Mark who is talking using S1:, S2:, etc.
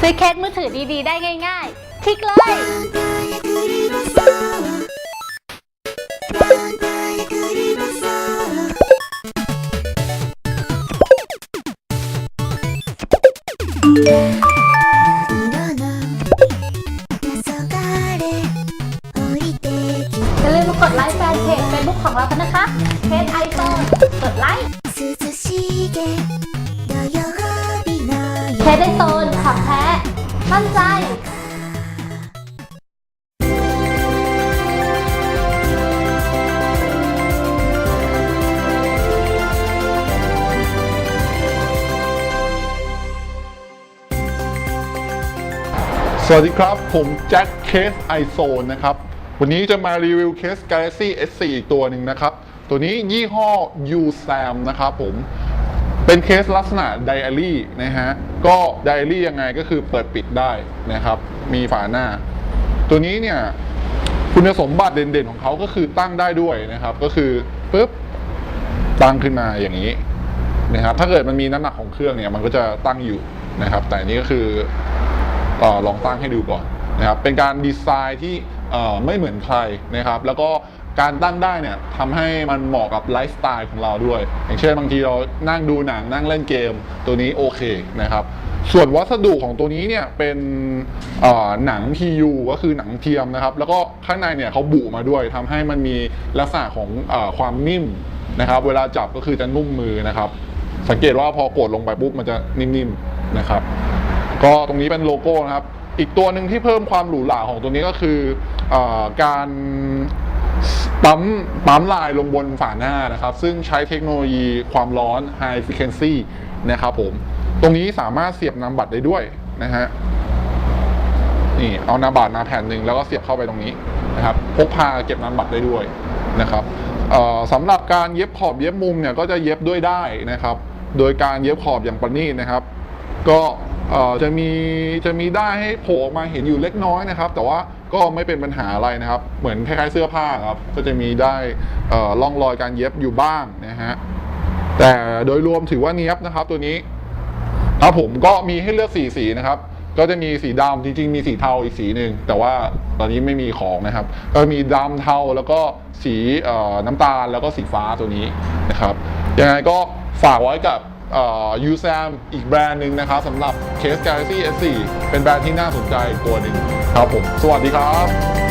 S1: ซื้อเคสมือถือดีๆ ได้ง่ายๆ คลิกเลย อย่าลืมมากดไลค์แฟนเพจ Facebook ของเรากันนะคะ เพจไอโฟนกดไลค์
S2: 涼しげ土曜日の
S1: เพจไอโฟนขับแท้ มั่นใจ
S3: สวัสดีครับ ผมแจ็คเคสไอโซนนะครับ วันนี้จะมารีวิวเคส Galaxy S4 อีกตัวหนึ่งนะครับ ตัวนี้ยี่ห้อ USAM นะครับผม เป็นเคสลักษณะไดอารี่นะฮะ ก็ไดอารี่ยังไงก็คือเปิดปิดได้นะครับ มีฝาหน้า ตัวนี้เนี่ยคุณสมบัติเด่นๆของเขาก็คือตั้งได้ด้วยนะครับ ก็คือปุ๊บตั้งขึ้นมาอย่างนี้นะครับ ถ้าเกิดมันมีน้ำหนักของเครื่องเนี่ยมันก็จะตั้งอยู่นะครับ แต่อันนี้ก็คืออลองตั้งให้ดูก่อนนะครับ เป็นการดีไซน์ที่ ไม่เหมือนใครนะครับ แล้วก็การตั้งได้เนี่ยทำให้มันเหมาะกับไลฟ์สไตล์ของเราด้วย อย่างเช่นบางทีเรานั่งดูหนังนั่งเล่นเกมตัวนี้โอเคนะครับ ส่วนวัสดุของตัวนี้เนี่ยเป็นหนัง PU ก็คือหนังเทียมนะครับ แล้วก็ข้างในเนี่ยเขาบุมาด้วยทำให้มันมีลักษณะของอความนิ่มนะครับ เวลาจับก็คือจะนุ่มมือนะครับ สังเกตว่าพอกดลงไปปุ๊บมันจะนิ่มๆนะครับ ก็ตรงนี้เป็นโลโก้นะครับ อีกตัวหนึ่งที่เพิ่มความหรูหราของตัวนี้ก็คืออการปั๊มปั๊มลายลงบนฝาหน้านะครับ ซึ่งใช้เทคโนโลยีความร้อน High Frequency นะครับผม ตรงนี้สามารถเสียบนามบัตรได้ด้วยนะฮะนี่เอานาบัตรมาแผ่นหนึ่งแล้วก็เสียบเข้าไปตรงนี้นะครับพกพาเก็บนามบัตรได้ด้วยนะครับสำหรับการเย็บขอบเย็บมุมเนี่ยก็จะเย็บด้วยได้นะครับ โดยการเย็บขอบอย่างประณีตนะครับ ก็ จะมีจะมีได้ให้โผล่ออกมาเห็นอยู่เล็กน้อยนะครับ แต่ว่าก็ไม่เป็นปัญหาอะไรนะครับ เหมือนคล้ายๆเสื้อผ้าครับก็จะมีได้เอ่อร่องรอยการเย็บอยู่บ้างนะฮะแต่โดยรวมถือว่าเนี้ยบนะครับตัวนี้ครับผมก็มีให้เลือกสีสีนะครับ ก็จะมีสีดำจริงๆมีสีเทาอีกสีหนึ่งแต่ว่าตอนนี้ไม่มีของนะครับ ก็มีดำเทาแล้วก็สีน้ำตาลแล้วก็สีฟ้าตัวนี้นะครับยังไงก็ฝากไว้กับ ยูแซมอีกแบรนด์หนึ่งนะครับสำหรับเคส Galaxy S4 เป็นแบรนด์ที่น่าสนใจตัวหนึ่งครับผม สวัสดีครับ